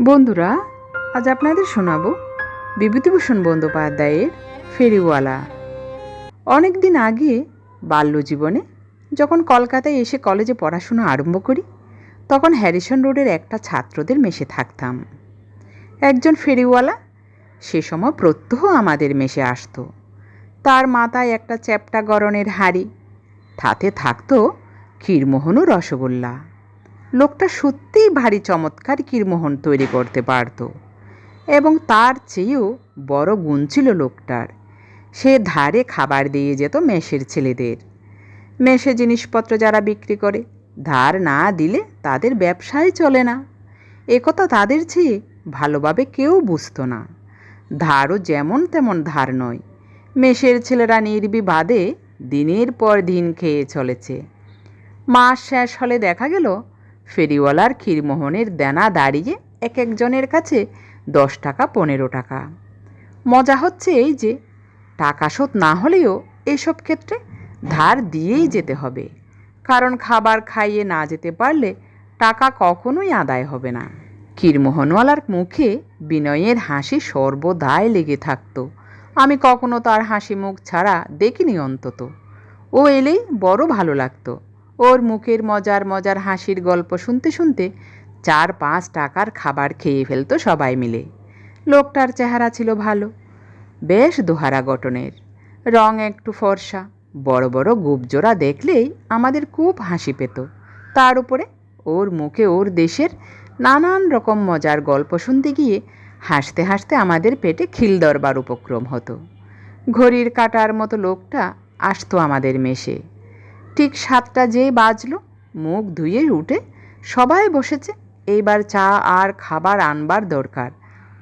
বন্ধুরা, আজ আপনাদের শোনাবো বিভূতিভূষণ বন্দ্যোপাধ্যায়ের ফেরিওয়ালা। অনেক দিন আগে বাল্যজীবনে যখন কলকাতায় এসে কলেজে পড়াশোনা আরম্ভ করি, তখন হ্যারিসন রোডের একটা ছাত্রদের মেশে থাকতাম। একজন ফেরিওয়ালা সে সময় প্রত্যহ আমাদের মেশে আসতো। তার মাথায় একটা চ্যাপটা গরনের হাড়ি, তাতে থাকতো ক্ষীরমোহন ও রসগোল্লা। লোকটা সত্যিই ভারী চমৎকার ক্ষীরমোহন তৈরি করতে পারত। এবং তার চেয়েও বড় গুণ ছিল লোকটার। সে ধারে খাবার দিয়ে যেত মেষের ছেলেদের। মেষে জিনিসপত্র যারা বিক্রি করে, ধার না দিলে তাদের ব্যবসায় চলে না। একথা তাদের চেয়ে ভালোভাবে কেউ বুঝতো না। ধারও যেমন তেমন ধার নয়। মেষের ছেলেরা নির্বিবাদে দিনের পর দিন খেয়ে চলেছে। মাস শেষ হলে দেখা গেল ফেরিওয়ালার ক্ষীরমোহনের দেনা দাঁড়িয়ে এক একজনের কাছে দশ টাকা, পনেরো টাকা। মজা হচ্ছে এই যে, টাকা শোধ না হলেও এসব ক্ষেত্রে ধার দিয়েই যেতে হবে। কারণ খাবার খাইয়ে না যেতে পারলে টাকা কখনোই আদায় হবে না। ক্ষীরমোহনওয়ালার মুখে বিনয়ের হাসি সর্বদাই লেগে থাকতো। আমি কখনো তার হাসি মুখ ছাড়া দেখিনি অন্তত। ও এলেই বড় ভালো লাগতো। ওর মুখের মজার মজার হাসির গল্প শুনতে শুনতে চার পাঁচ টাকার খাবার খেয়ে ফেলতো সবাই মিলে। লোকটার চেহারা ছিল ভালো, বেশ দোহারা গঠনের। রং একটু ফর্সা, বড় বড় গুপজোড়া দেখলেই আমাদের খুব হাসি পেত। তার উপরে ওর মুখে ওর দেশের নানান রকম মজার গল্প শুনতে গিয়ে হাসতে হাসতে আমাদের পেটে খিল দরবার উপক্রম হতো। ঘড়ির কাটার মতো লোকটা আসতো আমাদের মেশে ঠিক সাতটা যেই বাজলো, মুখ ধুয়ে উঠে সবাই বসেছে, এইবার চা আর খাবার আনবার দরকার।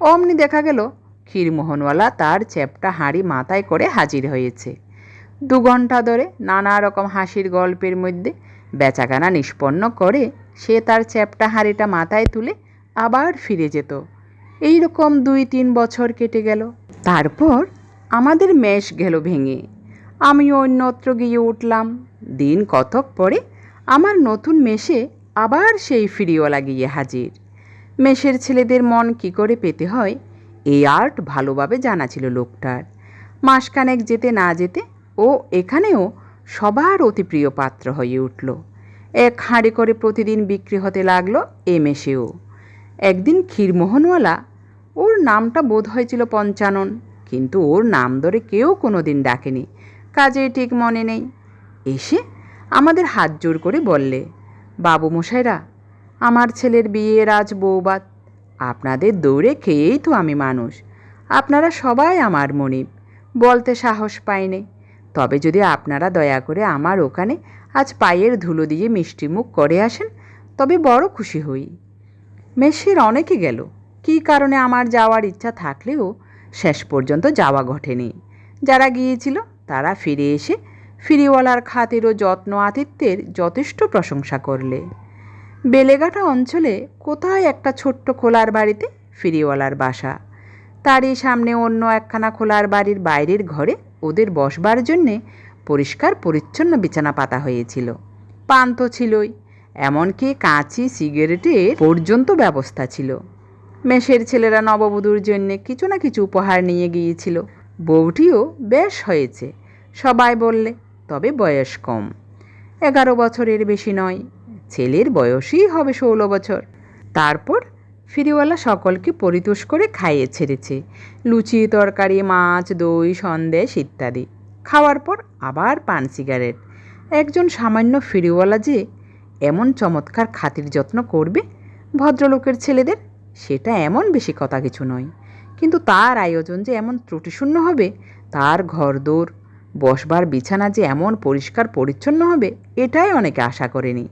অমনি দেখা গেল, ক্ষীরমোহনওয়ালা তার চ্যাপটা হাঁড়ি মাথায় করে হাজির হয়েছে। দু ঘণ্টা ধরে নানা রকম হাসির গল্পের মধ্যে বেচাকেনা নিষ্পন্ন করে সে তার চ্যাপটা হাঁড়িটা মাথায় তুলে আবার ফিরে যেত। এই রকম দুই তিন বছর কেটে গেল। তারপর আমাদের মেষ গেল ভেঙে। আমি অন্যত্র গিয়ে উঠলাম। দিন কতক পরে আমার নতুন মেশে আবার সেই ফিরিওয়ালা গিয়ে হাজির। মেষের ছেলেদের মন কি করে পেতে হয়, এই আর্ট ভালোভাবে জানা ছিল লোকটার। মাসখানেক যেতে না যেতে ও এখানেও সবার অতি প্রিয় পাত্র হয়ে উঠল। এক হাঁড়ি করে প্রতিদিন বিক্রি হতে লাগল এ মেশেও একদিন ক্ষীরমোহনওয়ালা, ওর নামটা বোধ হয়েছিল পঞ্চানন, কিন্তু ওর নাম ধরে কেউ কোনো দিন ডাকেনি। কাজে ঠিক মনে নেই। এসে আমাদের হাত জোর করে বললে, বাবু মশাইরা, আমার ছেলের বিয়ের আজ বৌবাত। আপনাদের দৌড়ে খেয়েই তো আমি মানুষ। আপনারা সবাই আমার মনিব। বলতে সাহস পাইনি। তবে যদি আপনারা দয়া করে আমার ওখানে আজ পায়ের ধুলো দিয়ে মিষ্টিমুখ করে আসেন, তবে বড় খুশি হই। মেসের অনেকে গেল। কী কারণে আমার যাওয়ার ইচ্ছা থাকলেও শেষ পর্যন্ত যাওয়া ঘটেনি। যারা গিয়েছিল তারা ফিরে এসে ফিরিওয়ালার খাতির ও যত্ন আতিথ্যের যথেষ্ট প্রশংসা করলে। বেলেঘাটা অঞ্চলে কোথায় একটা ছোট্ট খোলার বাড়িতে ফিরিওয়ালার বাসা। তারই সামনে অন্য একখানা খোলার বাড়ির বাইরের ঘরে ওদের বসবার জন্যে পরিষ্কার পরিচ্ছন্ন বিছানা পাতা হয়েছিল। পান তো ছিলই, এমনকি কাঁচি, সিগারেটের পর্যন্ত ব্যবস্থা ছিল। মেষের ছেলেরা নববধূর জন্যে কিছু না কিছু উপহার নিয়ে গিয়েছিল। বউটিও বেশ হয়েছে। সবাই বললে, তবে বয়স কম। এগারো বছরের বেশি নয়। ছেলের বয়সই হবে ষোলো বছর। তারপর ফিরিওয়ালা সকলকে পরিতোষ করে খাইয়ে ছেড়েছে। লুচি, তরকারি, মাছ, দই, সন্দেশ ইত্যাদি। খাওয়ার পর আবার পান সিগারেট। একজন সামান্য ফিরিওয়ালা যে এমন চমৎকার খাতির যত্ন করবে ভদ্রলোকের ছেলেদের, সেটা এমন বেশি কথা কিছু নয়। কিন্তু তার আয়োজন যে এমন ত্রুটিশূন্য হবে, তার ঘরদোর বসবার বিছানা যে এমন পরিষ্কার পরিচ্ছন্ন হবে, এটাই অনেকে আশা করেনি।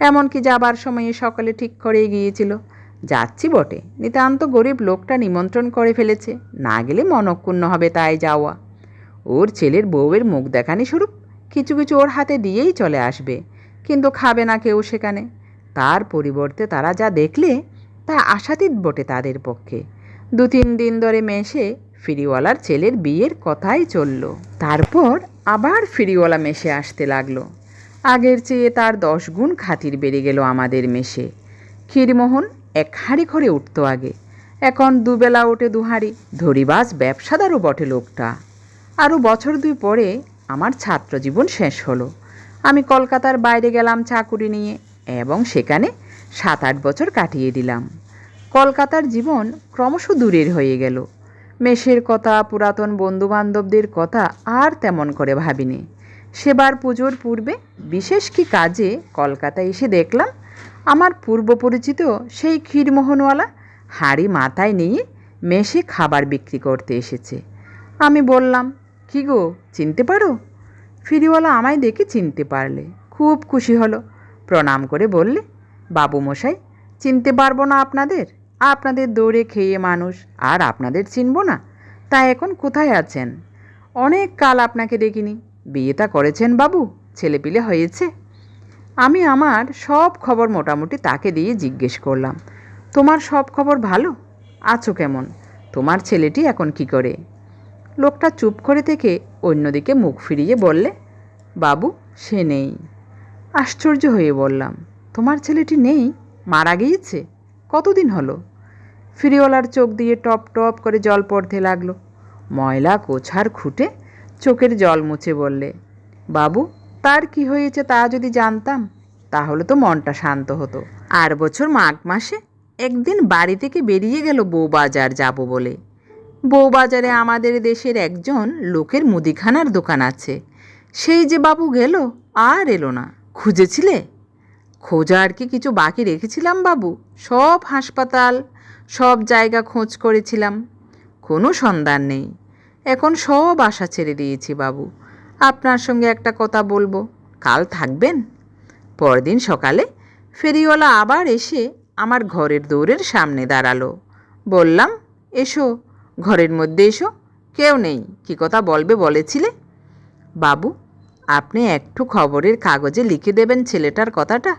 এমনকি যাবার সময়ে সকালে ঠিক করে গিয়েছিল। যাচ্ছি বটে, নিতান্ত গরিব লোকটা নিমন্ত্রণ করে ফেলেছে, না গেলে মনক্ষুণ্ণ হবে তাই যাওয়া। ওর ছেলের বউয়ের মুখ দেখানি স্বরূপ কিছু কিছু ওর হাতে দিয়েই চলে আসবে, কিন্তু খাবে না কেউ সেখানে। তার পরিবর্তে তারা যা দেখলে, তা আশাতীত বটে তাদের পক্ষে। দু তিন দিন ধরে মেশে ফিরিওয়ালার ছেলের বিয়ের কথাই চলল। তারপর আবার ফিরিওয়ালা মেশে আসতে লাগল। আগের চেয়ে তার দশ গুণ খাতির বেড়ে গেল আমাদের মেশে। ক্ষীরমোহন এক হাঁড়ি করে উঠতো আগে। এখন দুবেলা ওঠে দুহাঁড়ি, ধরিবাজ ব্যবসাদারও বটে লোকটা। আরও বছর দুই পরে আমার ছাত্র জীবন শেষ হলো। আমি কলকাতার বাইরে গেলাম চাকুরি নিয়ে এবং সেখানে সাত আট বছর কাটিয়ে দিলাম। কলকাতার জীবন ক্রমশ দূরের হয়ে গেল। মেষের কথা, পুরাতন বন্ধুবান্ধবদের কথা আর তেমন করে ভাবিনি। সেবার পুজোর পূর্বে বিশেষ কি কাজে কলকাতায় এসে দেখলাম, আমার পূর্ব পরিচিত সেই ক্ষীরমোহনওয়ালা হাঁড়ি মাথায় নিয়ে মেশে খাবার বিক্রি করতে এসেছে। আমি বললাম, কি গো, চিনতে পারো? ফিরিওয়ালা আমায় দেখে চিনতে পারলে, খুব খুশি হলো। প্রণাম করে বললে বাবু মশাই চিনতে পারব না আপনাদের? আপনাদের দৌড়ে খেয়ে মানুষ, আর আপনাদের চিনব না। তা এখন কোথায় আছেন? অনেক কাল আপনাকে দেখিনি। বিয়েটা করেছেন বাবু, ছেলেপিলে হয়েছে। আমি আমার সব খবর মোটামুটি তাকে দিয়ে জিজ্ঞেস করলাম, তোমার সব খবর ভালো? আছো কেমন? তোমার ছেলেটি এখন কি করে? লোকটা চুপ করে থেকে অন্যদিকে মুখ ফিরিয়ে বললে, বাবু, সে নেই। আশ্চর্য হয়ে বললাম, তোমার ছেলেটি নেই? মারা গিয়েছে? কতদিন হলো? ফিরিওয়ালার চোখ দিয়ে টপ টপ করে জল পড়তে লাগল। ময়লা কোছার খুঁটে চোখের জল মুছে বললে, বাবু, তার কি হয়েছে তা যদি জানতাম, তাহলে তো মনটা শান্ত হতো। আর বছর মাঘ মাসে একদিন বাড়ি থেকে বেরিয়ে গেল বউবাজার যাব বলে। বউবাজারে আমাদের দেশের একজন লোকের মুদিখানার দোকান আছে। সেই যে বাবু গেল, আর এলো না। খুঁজেছিলে? খোঁজার কি কিছু বাকি রেখেছিলাম বাবু? সব হাসপাতাল সব জায়গা খোঁজ করেছিলাম। কোনো সন্ধান নেই। এখন সব আশা ছেড়ে দিয়েছি বাবু। আপনার সঙ্গে একটা কথা বলব। কাল থাকবেন? পরদিন সকালে ফেরিওয়ালা আবার এসে আমার ঘরের দৌড়ের সামনে দাঁড়াল। বললাম, এসো, ঘরের মধ্যে এসো। কেউ নেই। কি কথা বলবে বলেছিলে? বাবু, আপনি একটু খবরের কাগজে লিখে দেবেন ছেলেটার কথাটা।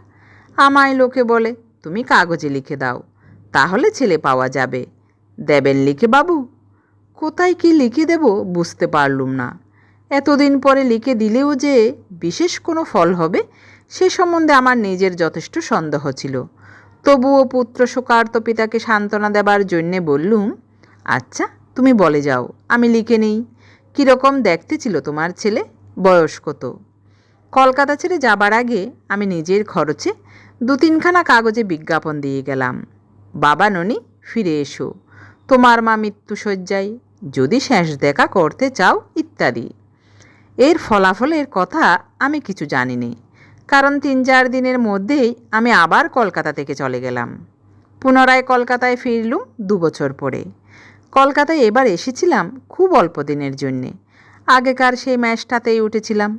আমায় লোকে বলে, তুমি কাগজে লিখে দাও। তাহলে ছেলে পাওয়া যাবে। দেবেন লিখে বাবু? কোথায় কি লিখে দেব বুঝতে পারলুম না। এতদিন পরে লিখে দিলেও যে বিশেষ কোনো ফল হবে, সে সম্বন্ধে আমার নিজের যথেষ্ট সন্দেহ ছিল। তবুও পুত্র শোকার্ত পিতাকে সান্ত্বনা দেবার জন্যে বললুম আচ্ছা তুমি বলে যাও, আমি লিখে নিই। কীরকম দেখতে ছিল তোমার ছেলে? বয়স কত? কলকাতা ছেড়ে যাবার আগে আমি নিজের খরচে দু তিনখানা কাগজে বিজ্ঞাপন দিয়ে গেলাম। বাবা ননি, ফিরে এসো। তোমার মা মৃত্যুশয্যায় যদি শেষ দেখা করতে চাও ইত্যাদি। এর ফলাফলের কথা আমি কিছু জানিনি, কারণ তিন চার দিনের মধ্যেই আমি আবার কলকাতা থেকে চলে গেলাম। পুনরায় কলকাতায় ফিরলুম দু বছর পরে। কলকাতায় এবার এসেছিলাম খুব অল্প দিনের জন্যে। আগেকার সেই ম্যাচটাতেই উঠেছিলাম,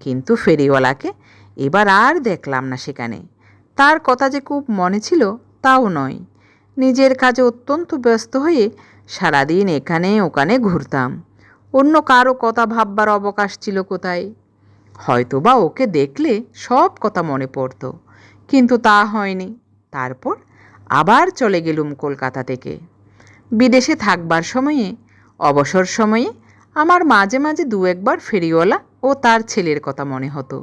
কিন্তু ফেরিওয়ালাকে এবার আর দেখলাম না সেখানে। তার কথা যে খুব মনে ছিল তাও নয়। নিজের কাজে অত্যন্ত ব্যস্ত হয়ে সারাদিন এখানে ওখানে ঘুরতাম। অন্য কারও কথা ভাববার অবকাশ ছিল কোথায়? হয়তোবা ওকে দেখলে সব কথা মনে পড়তো, কিন্তু তা হয়নি। তারপর আবার চলে গেলুম কলকাতা থেকে। বিদেশে থাকবার সময়ে, অবসর সময়ে আমার মাঝে মাঝে দু একবার ফেরিওয়ালা ও তার ছেলের কথা মনে হতো।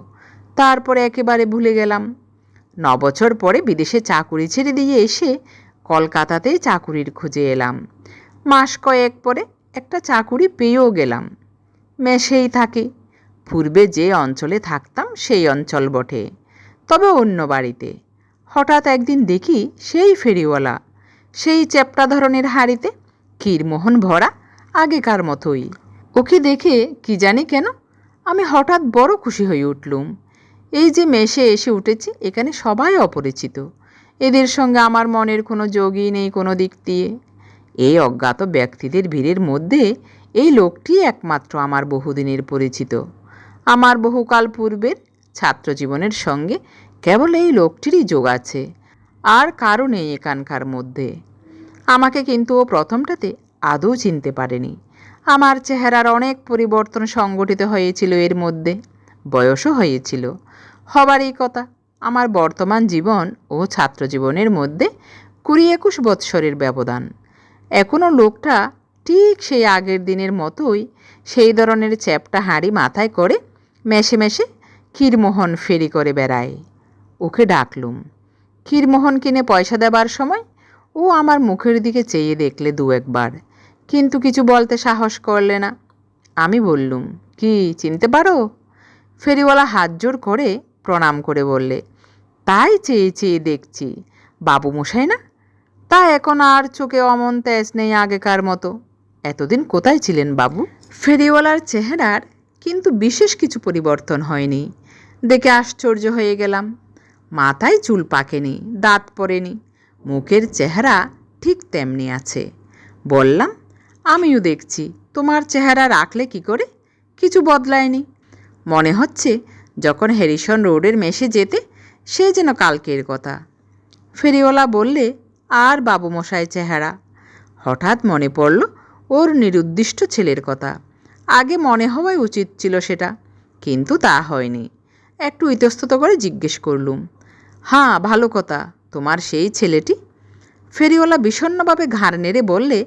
তারপরে একেবারে ভুলে গেলাম। ন বছর পরে বিদেশে চাকুরি ছেড়ে দিয়ে এসে কলকাতাতেই চাকুরির খুঁজে এলাম। মাস কয়েক পরে একটা চাকুরি পেয়েও গেলাম। মেশেই থাকি। পূর্বে যে অঞ্চলে থাকতাম সেই অঞ্চল বটে। তবে অন্য বাড়িতে। হঠাৎ একদিন দেখি সেই ফেরিওয়ালা। সেই চ্যাপ্টা ধরনের হাড়িতে ক্ষীরমোহন ভরা আগেকার মতোই। ওকে দেখে কি জানি কেন আমি হঠাৎ বড় খুশি হয়ে উঠলুম। এই যে মেশে এসে উঠেছি, এখানে সবাই অপরিচিত। এদের সঙ্গে আমার মনের কোনো যোগই নেই কোনো দিক দিয়ে। এই অজ্ঞাত ব্যক্তিদের ভিড়ের মধ্যে এই লোকটি একমাত্র আমার বহুদিনের পরিচিত। আমার বহুকাল পূর্বের ছাত্র জীবনের সঙ্গে কেবল এই লোকটিরই যোগ আছে, আর কারও নেই এখানকার মধ্যে। আমাকে কিন্তু ও প্রথমটাতে আদৌ চিনতে পারেনি। আমার চেহারার অনেক পরিবর্তন সংগঠিত হয়েছিল এর মধ্যে, বয়সও হয়েছিল। হবারই কথা আমার বর্তমান জীবন ও ছাত্র জীবনের মধ্যে কুড়ি একুশ বৎসরের ব্যবধান। এখনও লোকটা ঠিক সেই আগের দিনের মতোই সেই ধরনের চ্যাপটা হাঁড়ি মাথায় করে মেশে মেশে ক্ষীরমোহন ফেরি করে বেড়ায়। ওকে ডাকলুম, ক্ষীরমোহন কিনে পয়সা দেবার সময়? ও আমার মুখের দিকে চেয়ে দেখলে দু একবার, কিন্তু কিছু বলতে সাহস করলে না। আমি বললুম, কি, চিনতে পারো? ফেরিওয়ালা হাত জোর করে প্রণাম করে বললে তাই চেয়ে চেয়ে দেখছি। বাবু মশাই না? তা এখন আর চোখে অমন তেজ নেই আগেকার মতো। এতদিন কোথায় ছিলেন বাবু? ফেরিওয়ালার চেহারার কিন্তু বিশেষ কিছু পরিবর্তন হয়নি। দেখে আশ্চর্য হয়ে গেলাম। মাথায় চুল পাকেনি, দাঁত পড়েনি মুখের চেহারা ঠিক তেমনি আছে। বললাম, আমিও দেখছি, তোমার চেহারা রাখলে কি করে? কিছু বদলায়নি। মনে হচ্ছে যখন হ্যারিসন রোডের মেশে যেতে সে যেন কালকের কথা। ফেরিওয়ালা বললে, আর বাবু মশাই চেহারা? হঠাৎ মনে পড়ল, ওর নিরুদ্দিষ্ট ছেলের কথা। আগে মনে হওয়াই উচিত ছিল সেটা, কিন্তু তা হয়নি। একটু ইতস্তত করে জিজ্ঞেস করলুম হ্যাঁ ভালো কথা, তোমার সেই ছেলেটি? ফেরিওয়ালা বিষণ্ণভাবে ঘাড় নেড়ে বললে,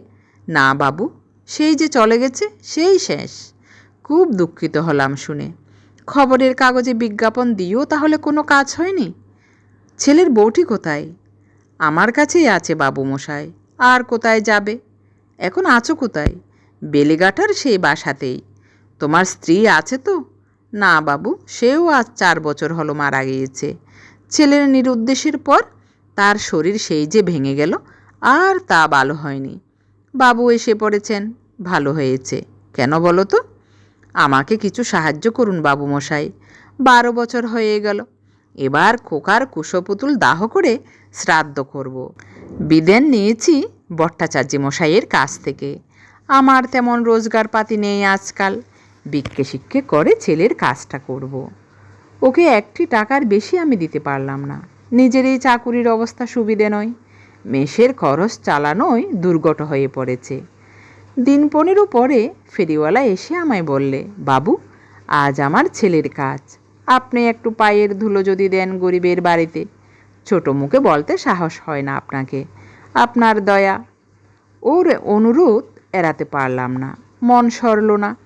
না বাবু, সেই যে চলে গেছে, সেই শেষ। খুব দুঃখিত হলাম শুনে। খবরের কাগজে বিজ্ঞাপন দিয়েও তাহলে কোনো কাজ হয়নি? ছেলের বউটি কোথায়? আমার কাছেই আছে বাবু মশাই আর কোথায় যাবে? এখন আছো কোথায়? বেলেঘাটার সেই বাসাতেই। তোমার স্ত্রী আছে তো? না বাবু, সেও আজ চার বছর হলো মারা গিয়েছে। ছেলের নিরুদ্দেশের পর তার শরীর সেই যে ভেঙে গেল, আর তা ভালো হয়নি। বাবু এসে পড়েছেন, ভালো হয়েছে। কেন বলো তো? আমাকে কিছু সাহায্য করুন বাবু মশাই বারো বছর হয়ে গেল। এবার খোকার কুশপুতুল দাহ করে শ্রাদ্ধ করব। বিদেন নিয়েছি ভট্টাচার্য মশাইয়ের কাছ থেকে। আমার তেমন রোজগার পাতি নেই আজকাল। বিক্ষে শিক্ষে করে ছেলের কাজটা করব। ওকে একটি টাকার বেশি আমি দিতে পারলাম না। নিজের এই চাকুরির অবস্থা সুবিধে নয়। মেষের খরচ চালানোই দুর্গত হয়ে পড়েছে। দিন পনেরো পরে ফেরিওয়ালা এসে আমায় বললে, বাবু, আজ আমার ছেলের কাজ। আপনি একটু পায়ের ধুলো যদি দেন গরিবের বাড়িতে। ছোট মুখে বলতে সাহস হয় না আপনাকে। আপনার দয়া। ওর অনুরোধ এড়াতে পারলাম না। মন সরল না।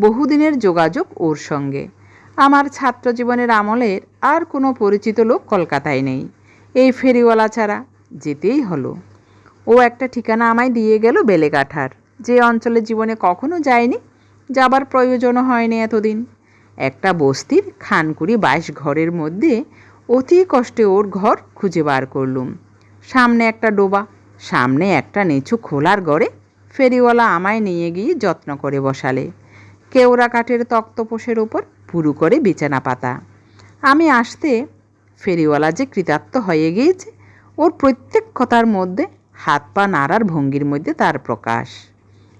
বহুদিনের যোগাযোগ ওর সঙ্গে। আমার ছাত্র জীবনের আমলের আর কোনো পরিচিত লোক কলকাতায় নেই। এই ফেরিওয়ালা ছাড়া যেতেই হলো। ও একটা ঠিকানা আমায় দিয়ে গেল বেলেগাঠার। যে অঞ্চলে জীবনে কখনো যায়নি, যাবার প্রয়োজনও হয়নি এতদিন। একটা বস্তির খানকুড়ি বাইশ ঘরের মধ্যে অতি কষ্টে ওর ঘর খুঁজে বার করলুম। সামনে একটা ডোবা, সামনে একটা নিচু খোলার গড়ে ফেরিওয়ালা আমায় নিয়ে গিয়ে যত্ন করে বসালে। কেওড়া কাঠের তক্তপোষের ওপর পুরু করে বিছানা পাতা। আমি আসতে ফেরিওয়ালা যে কৃতার্থ হয়ে গিয়েছে, ওর প্রত্যেক কথার মধ্যে হাত পা নাড়ার ভঙ্গির মধ্যে তার প্রকাশ।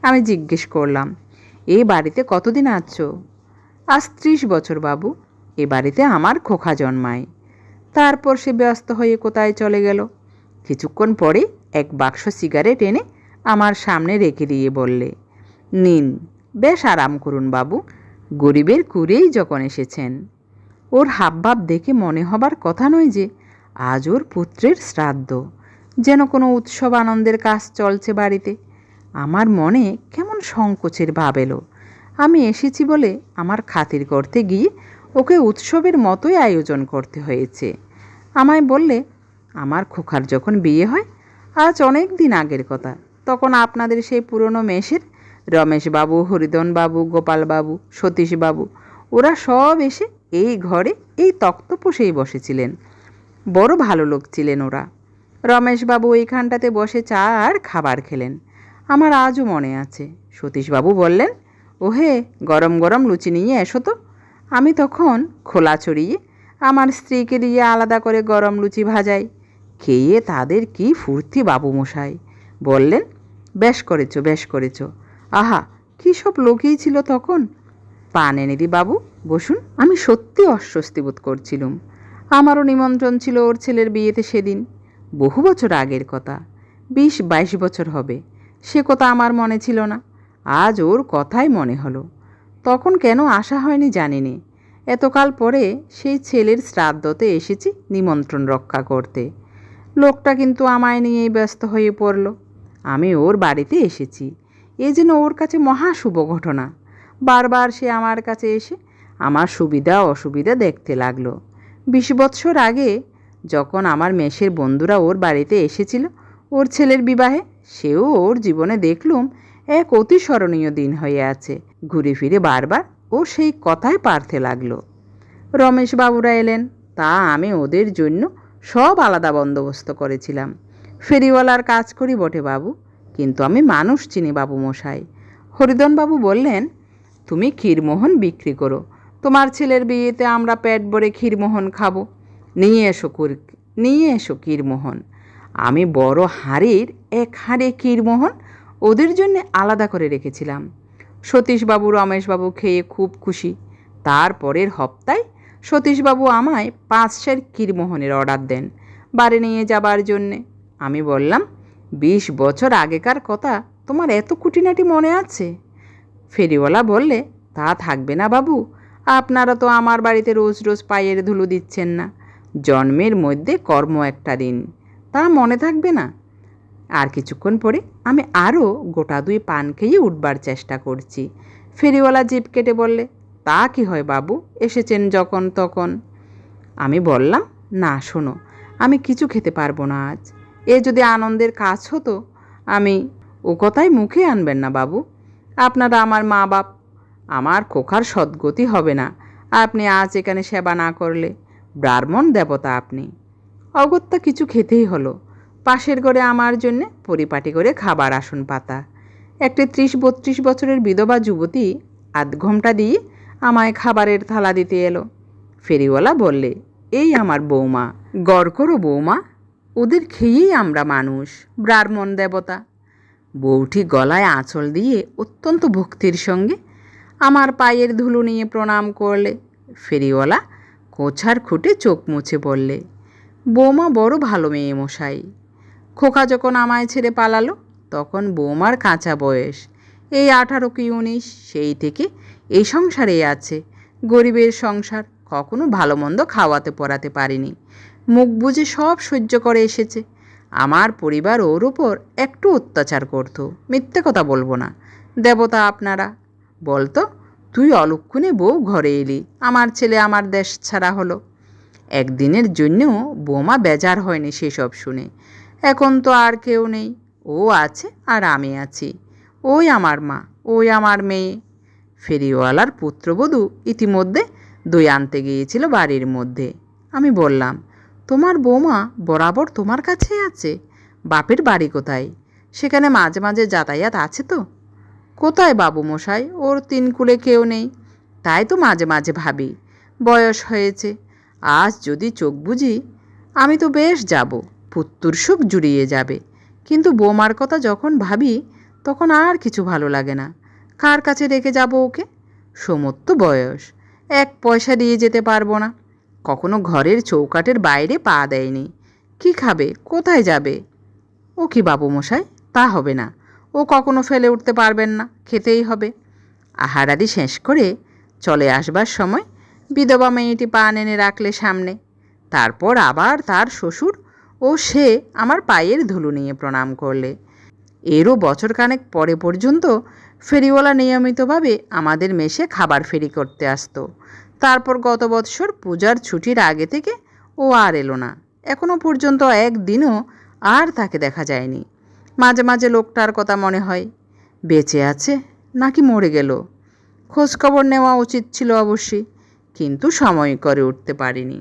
আমি জিজ্ঞেস করলাম এই বাড়িতে কতদিন আছো? আজ ত্রিশ বছর বাবু, এ বাড়িতে আমার খোখা জন্মায়। তারপর সে ব্যস্ত হয়ে কোথায় চলে গেল? কিছুক্ষণ পরে এক বাক্স সিগারেট এনে আমার সামনে রেখে দিয়ে বললে, নিন, বেশ আরাম করুন বাবু, গরিবের কুরেই যখন এসেছেন। ওর হাবভাব দেখে মনে হবার কথা নয় যে, আজ ওর পুত্রের শ্রাদ্ধ, যেন কোনো উৎসব আনন্দের কাজ চলছে বাড়িতে। আমার মনে কেমন সংকোচের ভাব এলো। আমি এসেছি বলে আমার খাতির করতে গিয়ে ওকে উৎসবের মতোই আয়োজন করতে হয়েছে। আমায় বললে, আমার খোকার যখন বিয়ে হয়, আজ অনেক দিন আগের কথা। তখন আপনাদের সেই পুরনো মেষের রমেশবাবু হরিদনবাবু গোপালবাবু সতীশবাবু ওরা সব এসে এই ঘরে এই তক্তপোষেই বসেছিলেন। বড় ভালো লোক ছিলেন ওরা। রমেশবাবু এইখানটাতে বসে চা আর খাবার খেলেন। আমার আজও মনে আছে। সতীশবাবু বললেন, ওহে, গরম গরম লুচি নিয়ে এসো তো। আমি তখন খোলা চড়িয়ে আমার স্ত্রীকে দিয়ে আলাদা করে গরম লুচি ভাজাই। খেয়ে তাদের কি ফুর্তি বাবু মশাই বললেন, বেশ করেছ বেশ করেছ। আহা, কী সব লোকই ছিল তখন? পান এনে দি, বাবু। বসুন, আমি সত্যি অস্বস্তি বোধ করছিলুম। আমারও নিমন্ত্রণ ছিল ওর ছেলের বিয়েতে সেদিন। বহু বছর আগের কথা। বিশ বাইশ বছর হবে। সে কথা আমার মনে ছিল না। আজ ওর কথাই মনে হলো। তখন কেন আসা হয়নি জানিনি। এতকাল পরে সেই ছেলের শ্রাদ্ধতে এসেছি নিমন্ত্রণ রক্ষা করতে। লোকটা কিন্তু আমায় নিয়েই ব্যস্ত হয়ে পড়ল। আমি ওর বাড়িতে এসেছি। এ যেন ওর কাছে মহা শুভ ঘটনা। বারবার সে আমার কাছে এসে আমার সুবিধা অসুবিধা দেখতে লাগল। বিশ বৎসর আগে যখন আমার মেষের বন্ধুরা ওর বাড়িতে এসেছিল, ওর ছেলের বিবাহে সেও ওর জীবনে দেখলুম এক অতি স্মরণীয় দিন হয়ে আছে। ঘুরে ফিরে বারবার ও সেই কথায় পারতে লাগল। রমেশবাবুরা এলেন। তা আমি ওদের জন্য সব আলাদা বন্দোবস্ত করেছিলাম। ফেরিওয়ালার কাজ করি বটে বাবু, কিন্তু আমি মানুষ চিনি বাবু মশাই। হরিদনবাবু বললেন, তুমি ক্ষীরমোহন বিক্রি করো। তোমার ছেলের বিয়েতে আমরা পেট ভরে ক্ষীরমোহন খাব। নিয়ে এসো কুর নিয়ে এসো ক্ষীরমোহন। আমি বড় হাড়ির এক হাড়ে ক্ষীরমোহন ওদের জন্য আলাদা করে রেখেছিলাম। সতীশবাবু, রমেশবাবু খেয়ে খুব খুশি। তারপরের হপ্তায় সতীশবাবু আমায় পাঁচ সের ক্ষীরমোহনের অর্ডার দেন বাড়ি নিয়ে যাবার জন্যে। আমি বললাম, বিশ বছর আগেকার কথা, তোমার এত খুঁটিনাটি মনে আছে? ফেরিওয়ালা বললে, তা থাকবে না বাবু, আপনারা তো আমার বাড়িতে রোজ রোজ পায়ের ধুলো দিচ্ছেন না। জন্মের মধ্যে কর্ম একটা দিন। তা মনে থাকবে না। আর কিছুক্ষণ পরে আমি আরও গোটা দুই পান খেয়ে উঠবার চেষ্টা করছি। ফেরিওয়ালা জিপ কেটে বললে, তা কি হয় বাবু, এসেছেন যখন তখন? আমি বললাম, না, শোনো, আমি কিছু খেতে পারব না আজ। এ যদি আনন্দের কাজ হতো, আমি ও কথাই মুখে আনবেন না বাবু। আপনারা আমার মা বাপ, আমার খোকার সদ্গতি হবে না। আপনি আজ এখানে সেবা না করলে ব্রাহ্মণ দেবতা আপনি। অগত্যা কিছু খেতেই হলো। পাশের ঘরে আমার জন্যে পরিপাটি করে খাবার আসন পাতা। একটি ত্রিশ বত্রিশ বছরের বিধবা যুবতী আধ ঘণ্টা দিয়ে আমায় খাবারের থালা দিতে এলো। ফেরিওয়ালা বললে, এই আমার বৌমা, গড় করো বৌমা, ওদের খেয়েই আমরা মানুষ, ব্রাহ্মণ দেবতা। বউটি গলায় আঁচল দিয়ে অত্যন্ত ভক্তির সঙ্গে আমার পায়ের ধুলো নিয়ে প্রণাম করলে। ফেরিওয়ালা কোছার খুঁটে চোখ মুছে বললে বৌমা বড় ভালো মেয়ে মশাই। খোকা যখন আমায় ছেড়ে পালালো, তখন বৌমার কাঁচা বয়স। এই আঠারো কি উনিশ? সেই থেকে এই সংসারেই আছে। গরিবের সংসার কখনো ভালো মন্দ খাওয়াতে পড়াতে পারিনি। মুখ বুঝে সব সহ্য করে এসেছে। আমার পরিবার ওর উপর একটু অত্যাচার করতো, মিথ্যে কথা বলব না। দেবতা আপনারা, বলতো, তুই অলক্ষণে বউ ঘরে এলি, আমার ছেলে আমার দেশ ছাড়া হলো। একদিনের জন্যও বোমা বেজার হয়নি সেসব শুনে। এখন তো আর কেউ নেই। ও আছে আর আমি আছি। ওই আমার মা, ওই আমার মেয়ে। ফেরিওয়ালার পুত্রবধূ ইতিমধ্যে দই আনতে গিয়েছিল বাড়ির মধ্যে। আমি বললাম, তোমার বৌমা বরাবর তোমার কাছেই আছে। বাপের বাড়ি কোথায়? সেখানে মাঝে মাঝে যাতায়াত আছে তো? কোথায় বাবু মশাই? ওর তিন কুলে কেউ নেই। তাই তো মাঝে মাঝে ভাবি। বয়স হয়েছে আজ যদি চোখ বুঝি, আমি তো বেশ যাব, পুত্তুর সুখ জুড়িয়ে যাবে। কিন্তু বৌমার কথা যখন ভাবি, তখন আর কিছু ভালো লাগে না। কার কাছে রেখে যাব ওকে? সমত্ব বয়স, এক পয়সা দিয়ে যেতে পারব না। কখনো ঘরের চৌকাটের বাইরে পা দেয়নি। কি খাবে? কোথায় যাবে? ও কি বাবু মশাই তা হবে না। ও কখনো ফেলে উঠতে পারবেন না, খেতেই হবে। আহারাদি শেষ করে চলে আসবার সময় বিধবা মেয়েটি পান এনে রাখলে সামনে। তারপর আবার তার শ্বশুর ও সে আমার পায়ের ধুলো নিয়ে প্রণাম করলে। এরও বছরখানেক পরে পর্যন্ত ফেরিওয়ালা নিয়মিতভাবে আমাদের মেশে খাবার ফেরি করতে আসতো। তারপর গত বৎসর পূজার ছুটির আগে থেকে ও আর এলো না। এখনও পর্যন্ত একদিনও আর তাকে দেখা যায়নি। মাঝে মাঝে লোকটার কথা মনে হয়, বেঁচে আছে নাকি মরে গেল? খোঁজখবর নেওয়া উচিত ছিল অবশ্যই। কিন্তু সময় করে উঠতে পারিনি।